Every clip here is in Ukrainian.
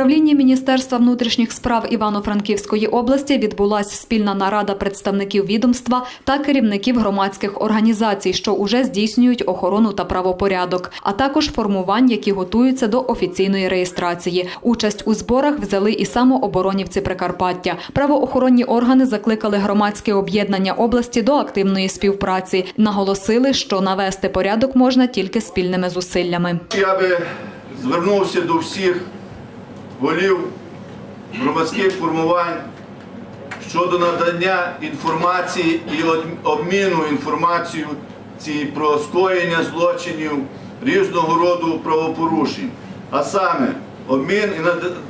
управлінні Міністерства внутрішніх справ Івано-Франківської області відбулася спільна нарада представників відомства та керівників громадських організацій, що уже здійснюють охорону та правопорядок, а також формувань, які готуються до офіційної реєстрації. Участь у зборах взяли і самооборонівці Прикарпаття. Правоохоронні органи закликали громадське об'єднання області до активної співпраці. Наголосили, що навести порядок можна тільки спільними зусиллями. Я би звернувся до всіх голів громадських формувань щодо надання інформації і обміну інформацією про скоєння злочинів різного роду правопорушень, а саме обмін і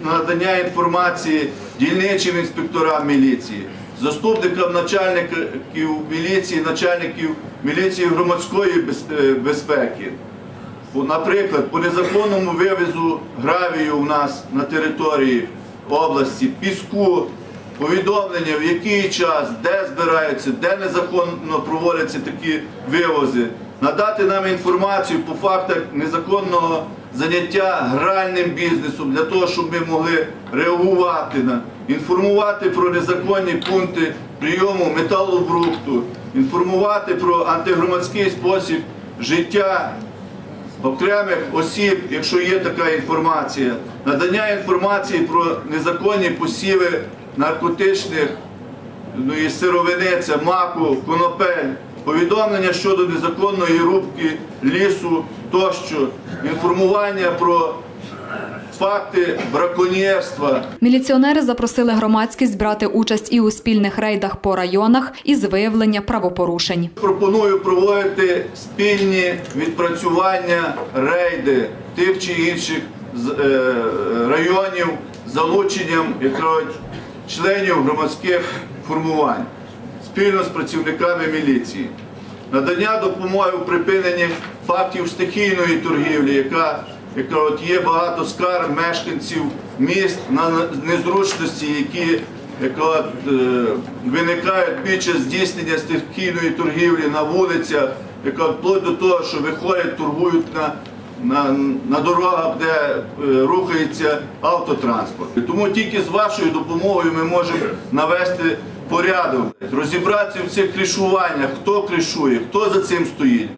надання інформації дільничим інспекторам міліції, заступникам начальників міліції, начальників міліції громадської е, безпеки. Наприклад, по незаконному вивезу гравію у нас на території області, піску, повідомлення, в який час, де збираються, де незаконно проводяться такі вивози, надати нам інформацію по фактах незаконного заняття гральним бізнесом для того, щоб ми могли реагувати інформувати про незаконні пункти прийому металобрухту, інформувати про антигромадський спосіб життя окремих осіб, якщо є така інформація, надання інформації про незаконні посіви наркотичних ну, і сировини, це маку, конопель, повідомлення щодо незаконної рубки лісу тощо, інформування про факти браконьєрства, Міліціонери запросили громадськість брати участь і у спільних рейдах по районах із виявлення правопорушень. Пропоную проводити спільні відпрацювання рейди тих чи інших е, районів з залученням членів громадських формувань спільно з працівниками міліції. Надання допомоги у припиненні фактів стихійної торгівлі, яка яка от є багато скарг мешканців міст на незручності, які яка от, е, виникають під час здійснення стихійної торгівлі на вулицях, яка вплоть до того, що виходять, торгують на, на, на дорогах, де е, рухається автотранспорт. Тому тільки з вашою допомогою ми можемо навести порядок, розібратися в цих кришуваннях, хто кришує, хто за цим стоїть.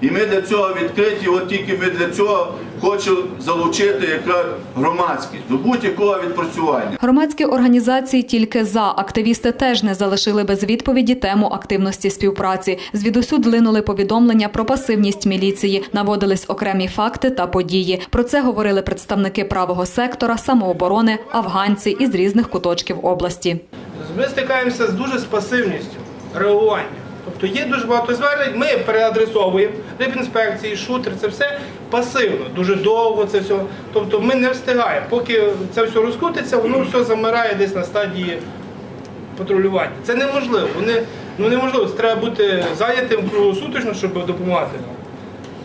І ми для цього відкриті, от тільки ми для цього хочемо залучити яка громадськість до будь-якого відпрацювання. Громадські організації тільки за активісти теж не залишили без відповіді тему активності співпраці. Звідусюд линули повідомлення про пасивність міліції, наводились окремі факти та події. Про це говорили представники правого сектора, самооборони, афганці із різних куточків області. Ми стикаємося з дуже з пасивністю реагування. Тобто є дуже багато звернень, ми переадресовуємо рибінспекції, шутер, це все пасивно, дуже довго це все. Тобто ми не встигаємо. Поки це все розкрутиться, воно все замирає десь на стадії патрулювання. Це неможливо. Вони, ну неможливо, це треба бути зайнятим круглосуточно, щоб допомагати.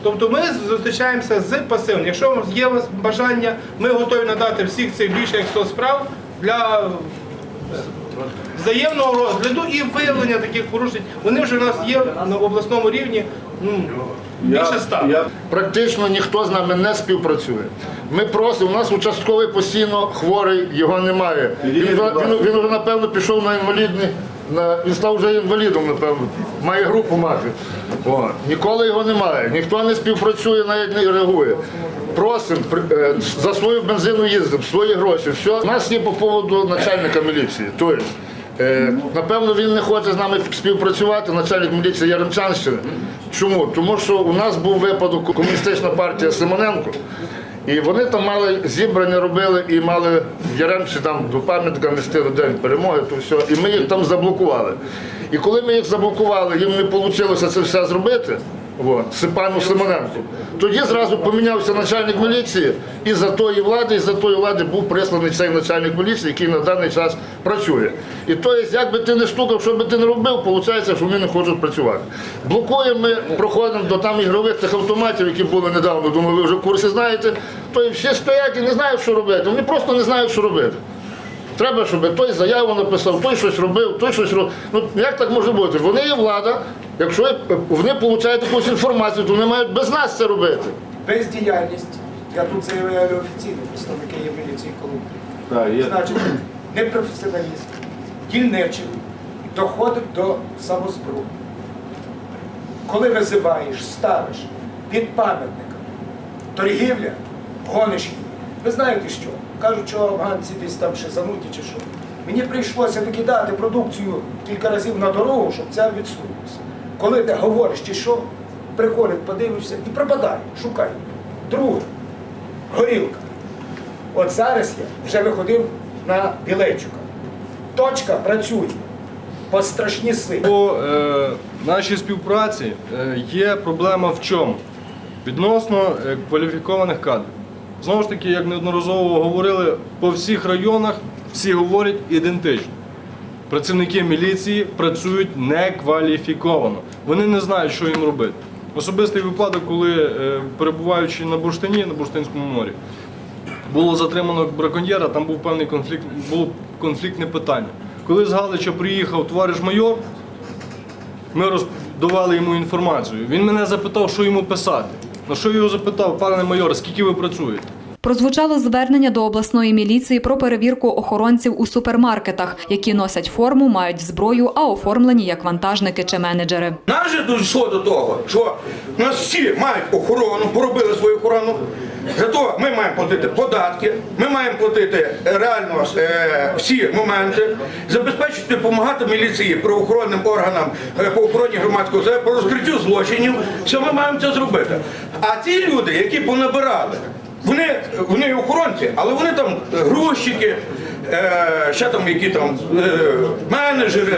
Тобто ми зустрічаємося з пасивним. Якщо є бажання, ми готові надати всіх цих більше як 100 справ для взаємного розгляду і виявлення таких порушень. Вони вже у нас є на обласному рівні ну, більше ста. Практично ніхто з нами не співпрацює. Ми просимо, у нас участковий постійно хворий, його немає. Він, вже- він, він вже, напевно, пішов на інвалідний, на, він став вже інвалідом, напевно, має групу мати. О, ніколи його немає, ніхто не співпрацює, навіть не реагує. Просимо, е, за свою бензину їздимо, свої гроші, все. У нас є по поводу начальника міліції. Тобто, Е, напевно, він не хоче з нами співпрацювати, начальник міліції Яремчанщини. Чому? Тому що у нас був випадок комуністична партія Симоненко, і вони там мали зібрання робили і мали в Яремчі там до пам'ятника нести до День перемоги, то все. І ми їх там заблокували. І коли ми їх заблокували, їм не вийшло це все зробити. Сипану Симоненку. Тоді зразу помінявся начальник міліції, і за тої влади, і за тої влади був присланий цей начальник міліції, який на даний час працює. І то як би ти не стукав, що би ти не робив, виходить, що вони не хочуть працювати. Блокуємо ми, проходимо до там ігрових тих автоматів, які були недавно, думаю, ви вже в курсі знаєте, то і всі стоять і не знають, що робити. Вони просто не знають, що робити. Треба, щоб той заяву написав, той щось робив, той щось робив. Ну як так може бути? Вони є влада. Якщо вони отримують якусь інформацію, то вони мають без нас це робити. бездіяльність Я тут заявляю офіційно, представники є міліції Колумбії. Так, є. Значить, непрофесіоналізм, дільничий доходить до самозброї. Коли визиваєш, ставиш під пам'ятником торгівля, гониш її. Ви знаєте що? Кажуть, що афганці десь там ще зануті чи що. Мені прийшлося викидати продукцію кілька разів на дорогу, щоб це відсунулося. Коли ти говориш чи що, приходить, подивишся і пропадає, шукай. Друге, горілка. От зараз я вже виходив на Білейчука. Точка працює. По страшні сили. По е, нашій співпраці е, є проблема в чому? Відносно е, кваліфікованих кадрів. Знову ж таки, як неодноразово говорили, по всіх районах всі говорять ідентично. Працівники міліції працюють некваліфіковано. Вони не знають, що їм робити. Особистий випадок, коли е, перебуваючи на бурштині, на бурштинському морі, було затримано браконьєра, там був певний конфлікт, було конфліктне питання. Коли з Галича приїхав товариш майор, ми роздавали йому інформацію. Він мене запитав, що йому писати. На що його запитав, пане майор, скільки ви працюєте? Прозвучало звернення до обласної міліції про перевірку охоронців у супермаркетах, які носять форму, мають зброю, а оформлені як вантажники чи менеджери. Нас же дійшло до того, що у нас всі мають охорону, поробили свою охорону. Зато ми маємо платити податки, ми маємо платити е, реально е, всі моменти, забезпечити, допомагати міліції, правоохоронним органам е, по охороні громадського по розкриттю злочинів. Все ми маємо це зробити. А ті люди, які понабирали, вони, вони охоронці, але вони там грузчики, е, ще там які там е, менеджери,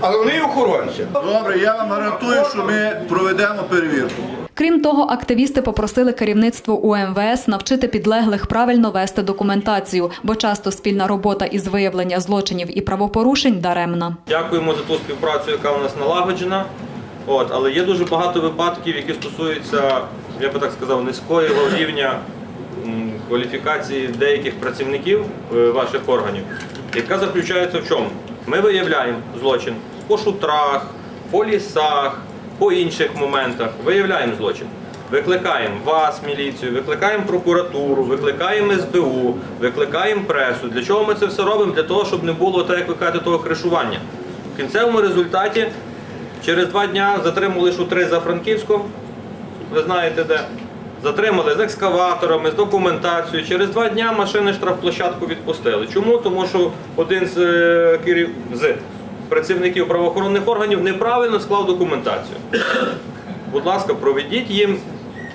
але вони охоронці. Добре, я вам гарантую, що ми проведемо перевірку. Крім того, активісти попросили керівництво УМВС навчити підлеглих правильно вести документацію, бо часто спільна робота із виявлення злочинів і правопорушень даремна. Дякуємо за ту співпрацю, яка у нас налагоджена. От, але є дуже багато випадків, які стосуються, я би так сказав, низького рівня кваліфікації деяких працівників е, ваших органів, яка заключається в чому? Ми виявляємо злочин по шутрах, по лісах, по інших моментах. Виявляємо злочин. Викликаємо вас, міліцію, викликаємо прокуратуру, викликаємо СБУ, викликаємо пресу. Для чого ми це все робимо? Для того, щоб не було так, як ви кажете, того кришування. В кінцевому результаті через два дня затримали шутри за Франківськом. Ви знаєте де. Затримали з екскаваторами, з документацією. Через два дня машини штрафплощадку відпустили. Чому? Тому що один з, е, керів... з працівників правоохоронних органів неправильно склав документацію. Будь ласка, проведіть їм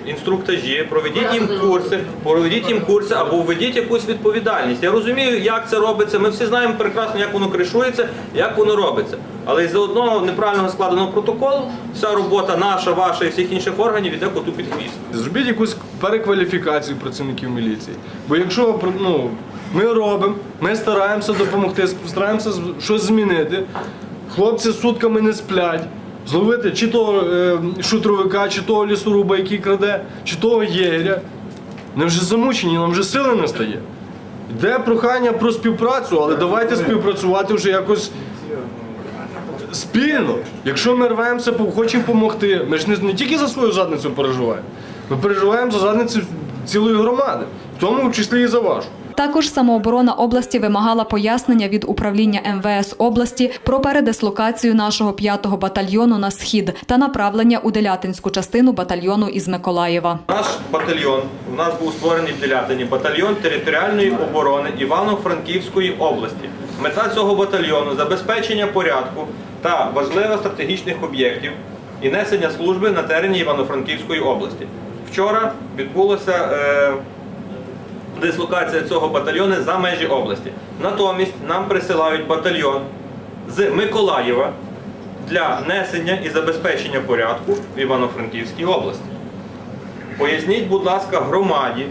інструктажі, проведіть їм курси, проведіть їм курси або введіть якусь відповідальність. Я розумію, як це робиться. Ми всі знаємо прекрасно, як воно кришується, як воно робиться. Але із-за одного неправильного складеного протоколу вся робота наша, ваша і всіх інших органів іде коту під хвіст. Зробіть якусь перекваліфікацію працівників міліції. Бо якщо ну, ми робимо, ми стараємося допомогти, стараємося щось змінити. Хлопці сутками не сплять. Зловити чи того е, шутровика, чи того лісоруба, який краде, чи того єгеря. Вони вже замучені, нам вже сили не стає. Йде прохання про співпрацю, але давайте співпрацювати вже якось спільно. Якщо ми рвемося, хочемо допомогти, ми ж не, не тільки за свою задницю переживаємо, ми переживаємо за задницю цілої громади, в тому числі і за вашу. Також самооборона області вимагала пояснення від управління МВС області про передислокацію нашого 5-го батальйону на схід та направлення у Делятинську частину батальйону із Миколаєва. Наш батальйон у нас був створений в Делятині, батальйон територіальної оборони Івано-Франківської області. Мета цього батальйону забезпечення порядку та важливих стратегічних об'єктів і несення служби на терені Івано-Франківської області. Вчора відбулося е, дислокація цього батальйону за межі області. Натомість нам присилають батальйон з Миколаєва для несення і забезпечення порядку в Івано-Франківській області. Поясніть, будь ласка, громаді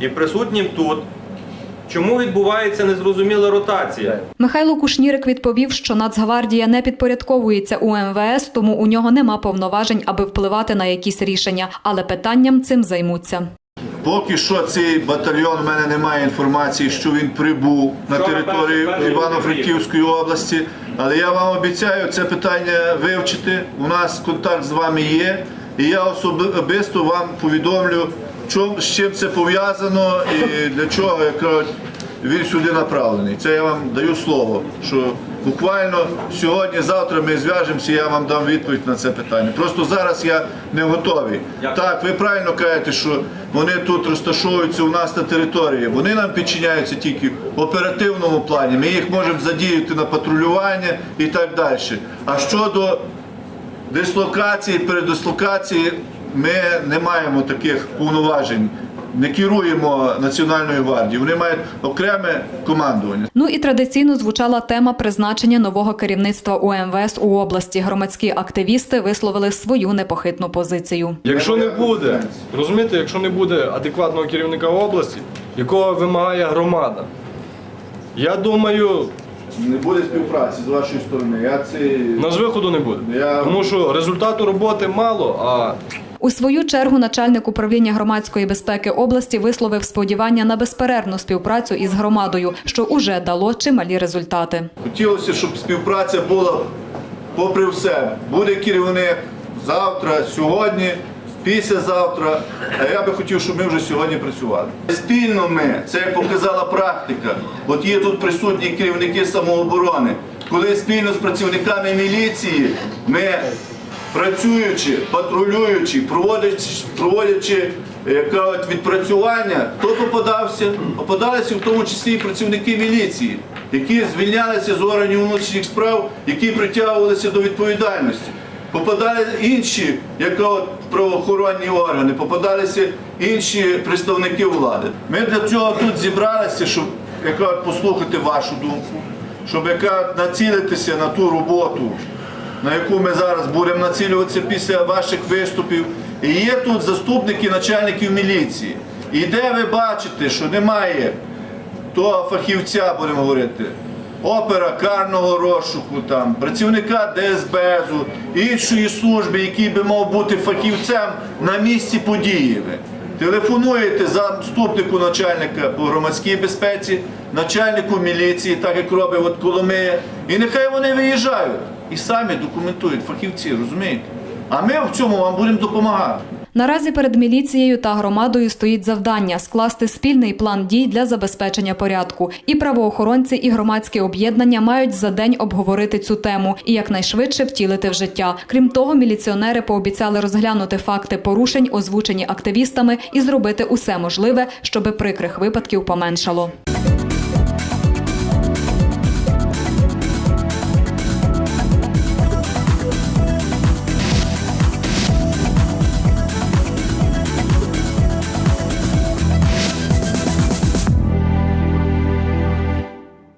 і присутнім тут, чому відбувається незрозуміла ротація. Михайло Кушнірик відповів, що Нацгвардія не підпорядковується у МВС, тому у нього нема повноважень, аби впливати на якісь рішення, але питанням цим займуться. Поки що цей батальйон, в мене немає інформації, що він прибув на територію Івано-Франківської області. Але я вам обіцяю це питання вивчити. У нас контакт з вами є. І я особисто вам повідомлю з чим це пов'язано і для чого він сюди направлений. Це я вам даю слово, що буквально сьогодні-завтра ми зв'яжемося, я вам дам відповідь на це питання. Просто зараз я не готовий. Так, ви правильно кажете, що вони тут розташовуються у нас на території. Вони нам підчиняються тільки в оперативному плані. Ми їх можемо задіяти на патрулювання і так далі. А щодо дислокації, передислокації ми не маємо таких повноважень. Не керуємо Національною гвардією. Вони мають окреме командування. Ну і традиційно звучала тема призначення нового керівництва УМВС у області. Громадські активісти висловили свою непохитну позицію. Якщо не буде, розумієте, якщо не буде адекватного керівника області, якого вимагає громада, я думаю, Не буде співпраці з вашої сторони. Я це у нас виходу не буде. Я- Тому що результату роботи мало, а У свою чергу начальник управління громадської безпеки області висловив сподівання на безперервну співпрацю із громадою, що уже дало чималі результати. хотілося, щоб співпраця була попри все. Буде керівник завтра, сьогодні, післязавтра. А я би хотів, щоб ми вже сьогодні працювали. Спільно ми, це показала практика. От є тут присутні керівники самооборони. Коли спільно з працівниками міліції ми працюючи, патрулюючи, проводячи, проводячи е, кажуть, відпрацювання, хто попадався? Попадалися в тому числі і працівники міліції, які звільнялися з органів внутрішніх справ, які притягувалися до відповідальності. Попадали інші, як кажуть, правоохоронні органи, попадалися інші представники влади. Ми для цього тут зібралися, щоб як кажуть, послухати вашу думку, щоб як кажуть, націлитися на ту роботу, на яку ми зараз будемо націлюватися після ваших виступів. І є тут заступники начальників міліції. І де ви бачите, що немає того фахівця, будемо говорити, опера карного розшуку, там, працівника ДСБЗу, іншої служби, який би мав бути фахівцем на місці події. Ви Телефонуєте заступнику начальника по громадській безпеці, начальнику міліції, так як робить от Коломия, і нехай вони виїжджають і самі документують фахівці, розумієте? А ми в цьому вам будемо допомагати. Наразі перед міліцією та громадою стоїть завдання скласти спільний план дій для забезпечення порядку. І правоохоронці, і громадські об'єднання мають за день обговорити цю тему і якнайшвидше втілити в життя. Крім того, міліціонери пообіцяли розглянути факти порушень, озвучені активістами, і зробити усе можливе, щоби прикрих випадків поменшало.